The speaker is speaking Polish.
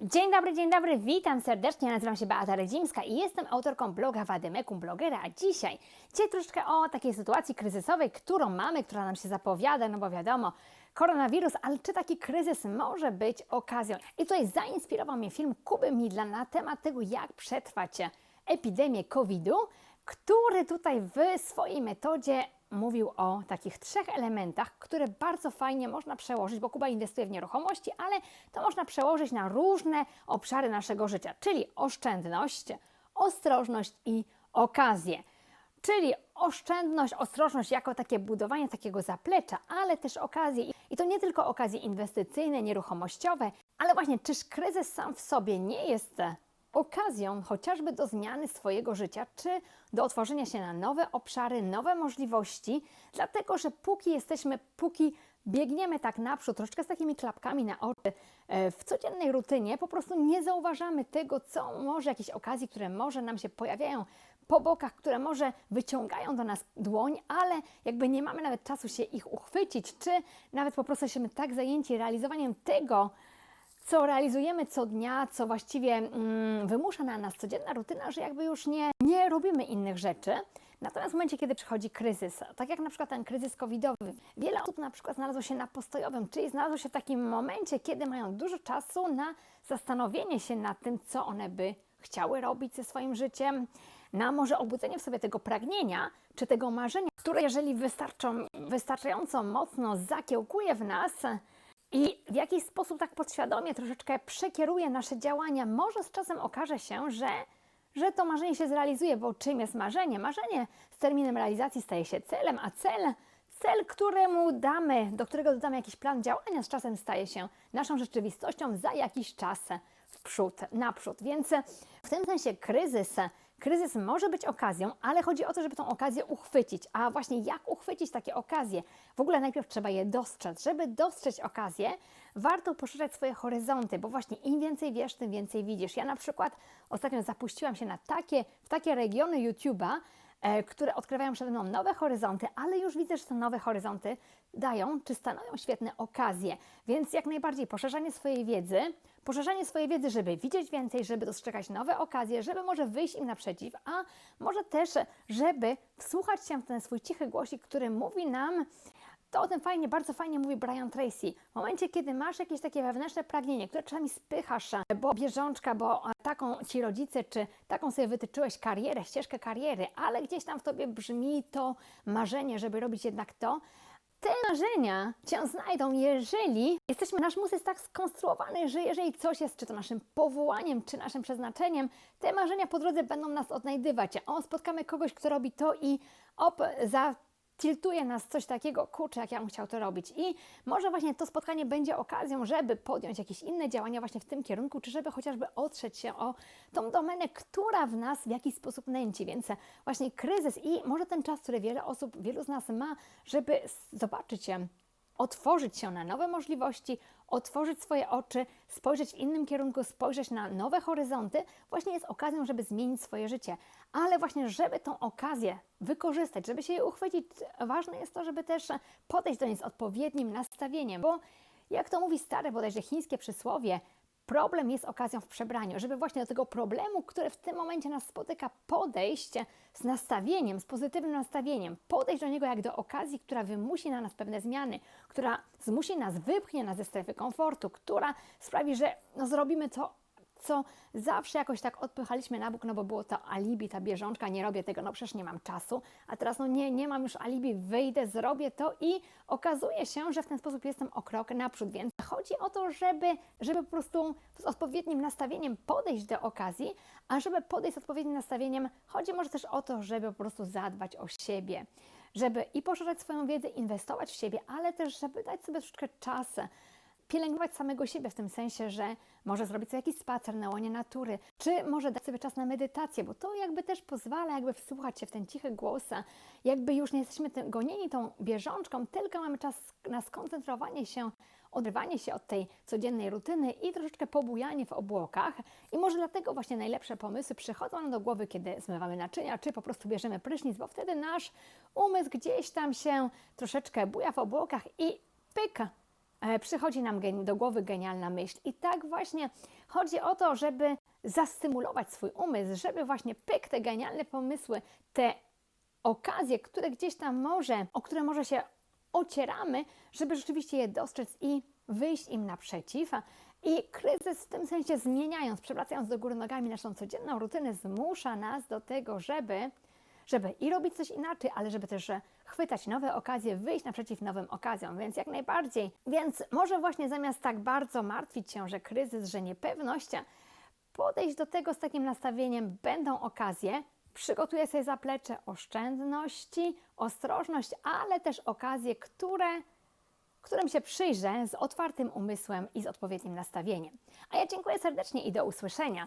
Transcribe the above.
Dzień dobry, dzień dobry, witam serdecznie, nazywam się Beata Redzimska i jestem autorką bloga Wadymekum Blogera, a dzisiaj, dzisiaj troszeczkę o takiej sytuacji kryzysowej, którą mamy, która nam się zapowiada, no bo wiadomo, koronawirus, ale czy taki kryzys może być okazją? I tutaj zainspirował mnie film Kuby Midla na temat tego, jak przetrwać epidemię COVID-u, który tutaj w swojej metodzie mówił o takich trzech elementach, które bardzo fajnie można przełożyć, bo Kuba inwestuje w nieruchomości, ale to można przełożyć na różne obszary naszego życia, czyli oszczędność, ostrożność i okazję. Czyli oszczędność, ostrożność jako takie budowanie takiego zaplecza, ale też okazje. I to nie tylko okazje inwestycyjne, nieruchomościowe, ale właśnie czyż kryzys sam w sobie nie jest okazją chociażby do zmiany swojego życia, czy do otworzenia się na nowe obszary, nowe możliwości, dlatego że póki jesteśmy, póki biegniemy tak naprzód, troszeczkę z takimi klapkami na oczy, e, w codziennej rutynie po prostu nie zauważamy tego, co może, jakieś okazje, które może nam się pojawiają po bokach, które może wyciągają do nas dłoń, ale jakby nie mamy nawet czasu się ich uchwycić, czy nawet po prostu jesteśmy tak zajęci realizowaniem tego, co realizujemy co dnia, co właściwie mm, wymusza na nas codzienna rutyna, że jakby już nie, nie robimy innych rzeczy. Natomiast w momencie, kiedy przychodzi kryzys, tak jak na przykład ten kryzys covidowy, wiele osób na przykład znalazło się na postojowym, czyli znalazło się w takim momencie, kiedy mają dużo czasu na zastanowienie się nad tym, co one by chciały robić ze swoim życiem, na może obudzenie w sobie tego pragnienia, czy tego marzenia, które jeżeli wystarczająco mocno zakiełkuje w nas, i w jakiś sposób tak podświadomie troszeczkę przekieruje nasze działania, może z czasem okaże się, że, że to marzenie się zrealizuje, bo czym jest marzenie? Marzenie z terminem realizacji staje się celem, a cel, cel, któremu damy, do którego dodamy jakiś plan działania, z czasem staje się naszą rzeczywistością za jakiś czas w przód, naprzód. Więc w tym sensie kryzys Kryzys może być okazją, ale chodzi o to, żeby tą okazję uchwycić. A właśnie jak uchwycić takie okazje? W ogóle najpierw trzeba je dostrzec. Żeby dostrzec okazję, warto poszerzać swoje horyzonty, bo właśnie im więcej wiesz, tym więcej widzisz. Ja na przykład ostatnio zapuściłam się na takie, w takie regiony YouTube'a, e, które odkrywają przede mną nowe horyzonty, ale już widzę, że te nowe horyzonty dają czy stanowią świetne okazje. Więc jak najbardziej poszerzanie swojej wiedzy, poszerzanie swojej wiedzy, żeby widzieć więcej, żeby dostrzegać nowe okazje, żeby może wyjść im naprzeciw, a może też, żeby wsłuchać się w ten swój cichy głosik, który mówi nam, to o tym fajnie, bardzo fajnie mówi Brian Tracy. W momencie, kiedy masz jakieś takie wewnętrzne pragnienie, które czasami spychasz, bo bieżączka, bo taką ci rodzice, czy taką sobie wytyczyłeś karierę, ścieżkę kariery, ale gdzieś tam w tobie brzmi to marzenie, żeby robić jednak to, te marzenia cię znajdą, jeżeli jesteśmy, nasz mózg jest tak skonstruowany, że jeżeli coś jest, czy to naszym powołaniem, czy naszym przeznaczeniem, te marzenia po drodze będą nas odnajdywać. O, spotkamy kogoś, kto robi to i op, za tiltuje nas coś takiego, kurczę, jak ja bym chciał to robić. I może właśnie to spotkanie będzie okazją, żeby podjąć jakieś inne działania właśnie w tym kierunku, czy żeby chociażby otrzeć się o tą domenę, która w nas w jakiś sposób nęci. Więc właśnie kryzys i może ten czas, który wiele osób, wielu z nas ma, żeby zobaczyć się otworzyć się na nowe możliwości, otworzyć swoje oczy, spojrzeć w innym kierunku, spojrzeć na nowe horyzonty, właśnie jest okazją, żeby zmienić swoje życie. Ale właśnie, żeby tą okazję wykorzystać, żeby się jej uchwycić, ważne jest to, żeby też podejść do niej z odpowiednim nastawieniem, bo jak to mówi stare bodajże chińskie przysłowie, problem jest okazją w przebraniu, żeby właśnie do tego problemu, który w tym momencie nas spotyka, podejść z nastawieniem, z pozytywnym nastawieniem, podejść do niego jak do okazji, która wymusi na nas pewne zmiany, która zmusi nas, wypchnie nas ze strefy komfortu, która sprawi, że no, zrobimy to co zawsze jakoś tak odpychaliśmy na bok, no bo było to alibi, ta bieżączka, nie robię tego, no przecież nie mam czasu, a teraz no nie, nie mam już alibi, wyjdę, zrobię to i okazuje się, że w ten sposób jestem o krok naprzód, więc chodzi o to, żeby, żeby po prostu z odpowiednim nastawieniem podejść do okazji, a żeby podejść z odpowiednim nastawieniem, chodzi może też o to, żeby po prostu zadbać o siebie, żeby i poszerzać swoją wiedzę, inwestować w siebie, ale też, żeby dać sobie troszeczkę czasu, pielęgnować samego siebie w tym sensie, że może zrobić sobie jakiś spacer na łonie natury, czy może dać sobie czas na medytację, bo to jakby też pozwala jakby wsłuchać się w ten cichy głos, jakby już nie jesteśmy tym, gonieni tą bieżączką, tylko mamy czas na skoncentrowanie się, odrywanie się od tej codziennej rutyny i troszeczkę pobujanie w obłokach. I może dlatego właśnie najlepsze pomysły przychodzą nam do głowy, kiedy zmywamy naczynia, czy po prostu bierzemy prysznic, bo wtedy nasz umysł gdzieś tam się troszeczkę buja w obłokach i pyk, e, przychodzi nam do głowy genialna myśl. I tak właśnie chodzi o to, żeby zastymulować swój umysł, żeby właśnie pyk, te genialne pomysły, te okazje, które gdzieś tam może, o które może się ocieramy, żeby rzeczywiście je dostrzec i wyjść im naprzeciw. I kryzys w tym sensie zmieniając, przewracając do góry nogami naszą codzienną rutynę, zmusza nas do tego, żeby, żeby i robić coś inaczej, ale żeby też e, chwytać nowe okazje, wyjść naprzeciw nowym okazjom, więc jak najbardziej. Więc może właśnie zamiast tak bardzo martwić się, że kryzys, że niepewność, podejść do tego z takim nastawieniem, będą okazje, przygotuję sobie zaplecze oszczędności, ostrożność, ale też okazje, które, którym się przyjrzę z otwartym umysłem i z odpowiednim nastawieniem. A ja dziękuję serdecznie i do usłyszenia.